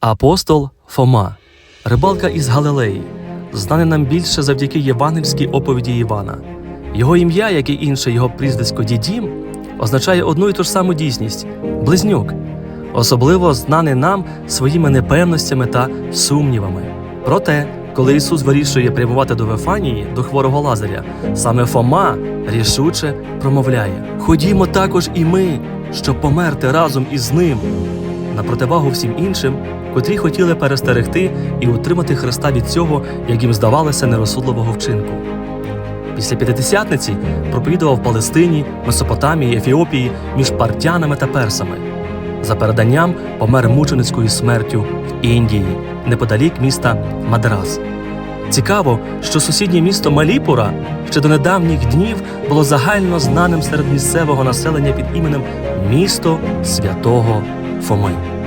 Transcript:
Апостол Фома, рибалка із Галилеї, знаний нам більше завдяки євангельській оповіді Івана. Його ім'я, як і інше його прізвисько Дідім, означає одну і ту ж саму дійсність близнюк, особливо знаний нам своїми непевностями та сумнівами. Проте, коли Ісус вирішує прямувати до Вефанії, до хворого Лазаря, саме Фома рішуче промовляє: Ходімо також і ми, щоб померти разом із ним на противагу всім іншим, котрі хотіли перестерегти і утримати Христа від цього, як їм здавалося, нерозсудливого вчинку. Після п'ятидесятниці проповідував Палестині, Месопотамії, Ефіопії між партянами та персами. За переданням помер мученицькою смертю в Індії, неподалік міста Мадрас. Цікаво, що сусіднє місто Маліпура ще до недавніх днів було загально знаним серед місцевого населення під іменем Місто Святого for mine.